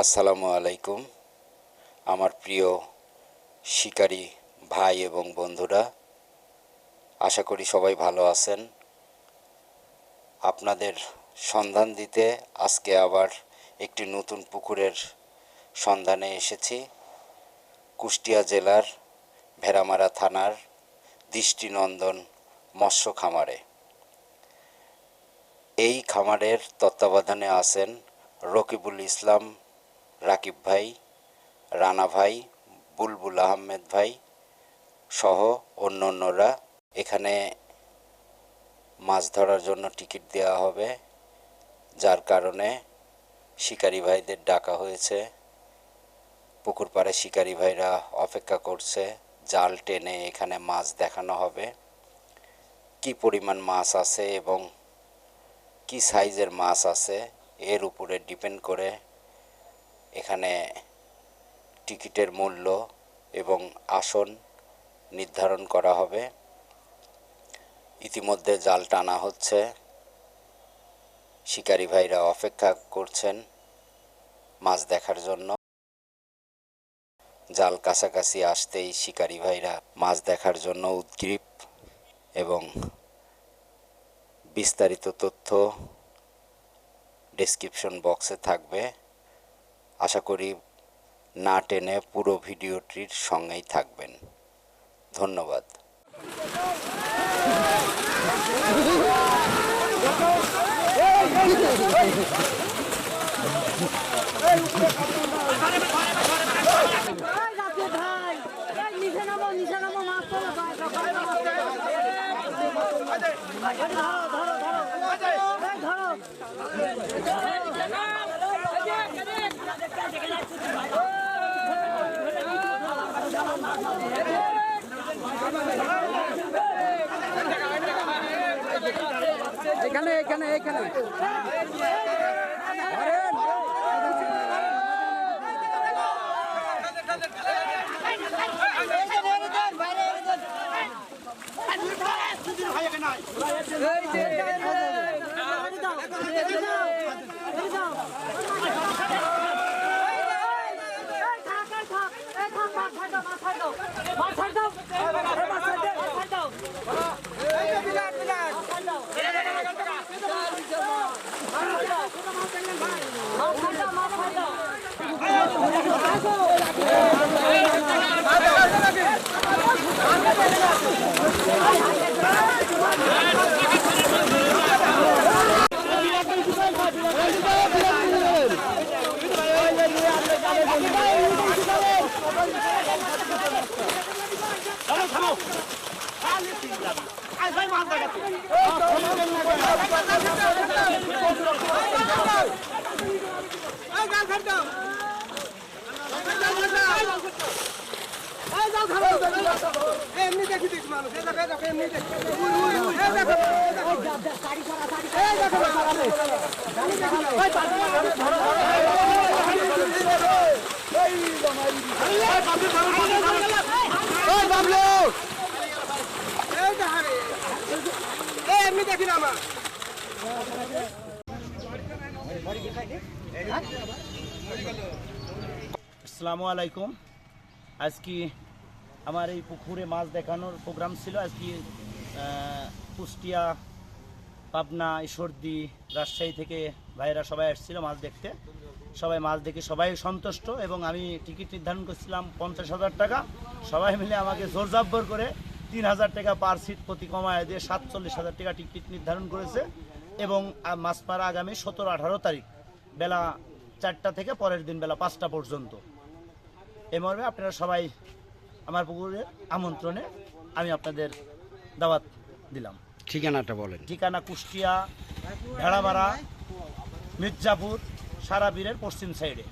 আসসালামু আলাইকুম, আমার প্রিয় শিকারী ভাই এবং বন্ধুরা। আশা করি সবাই ভালো আছেন। আপনাদের সন্ধান দিতে আজকে আবার একটি নতুন পুকুরের সন্ধানে এসেছি। কুষ্টিয়া জেলার ভেড়ামারা থানার দৃষ্টিনন্দন মৎস্য খামারে। এই খামারের তত্ত্বাবধানে আছেন রকিবুল ইসলাম, রাকিব ভাই, রানা ভাই, বুলবুল আহমেদ ভাই সহ অন্য অন্যরা এখানে মাছ ধরার জন্য টিকিট দেওয়া হবে, যার কারণে শিকারী ভাইদের ডাকা হয়েছে। পুকুর পাড়ে শিকারী ভাইরা অপেক্ষা করছে, জাল টেনে এখানে মাছ দেখানো হবে। কি পরিমাণ মাছ আছে এবং কি সাইজের মাছ আছে, এর উপরে ডিপেন্ড করে এখানে টিকিটের মূল্য এবং আসন নির্ধারণ করা হবে। ইতিমধ্যে জাল টানা হচ্ছে। শিকারী ভাইরা অপেক্ষা করছেন মাছ দেখার জন্য। জাল কাছাকাছি আসতেই শিকারী ভাইরা মাছ দেখার জন্য উদ্গ্রীব এবং বিস্তারিত তথ্য ডেসক্রিপশন বক্সে থাকবে। আশা করি না টেনে পুরো ভিডিওটির সঙ্গেই থাকবেন। ধন্যবাদ। ভাই এখানে এখানে এখানে। এই দাও এই দাও এই দাও এমনি দেখি দেখ মানুষ এটা দেখো এমনি দেখো উই উই উই এই দেখো এই দেখো গাড়ি সারা গাড়ি এই দেখো সারা গাড়ি দেখো ভাই পাঁচ ধরো ধরো আসসালামু আলাইকুম। আজকে আমার এই পুকুরে মাছ দেখানোর প্রোগ্রাম ছিল। আজকে কুষ্টিয়া পাবনা ঈশ্বরদী রাজশাহী থেকে ভাইয়েরা সবাই আসছিল মাছ দেখতে। সবাই মাছ দেখে সবাই সন্তুষ্ট এবং আমি টিকিট নির্ধারণ করছিলাম পঞ্চাশ হাজার টাকা। সবাই মিলে আমাকে জোর জাব্বর করে তিন হাজার টাকা পার সিট প্রতি কমায় দিয়ে সাতচল্লিশ হাজার টাকা টিকিট নির্ধারণ করেছে এবং আহ, মাছ মারা আগামী সতেরো আঠারো তারিখ বেলা চারটা থেকে পরের দিন বেলা পাঁচটা পর্যন্ত। এ মর্মে আপনারা সবাই আমার পুকুরের আমন্ত্রণে আমি আপনাদের দাওয়াত দিলাম। ঠিকানাটা বলেন। ঠিকানা কুষ্টিয়া ভেড়াভাড়া মির্জাপুর সারা বীরের পশ্চিম সাইডে।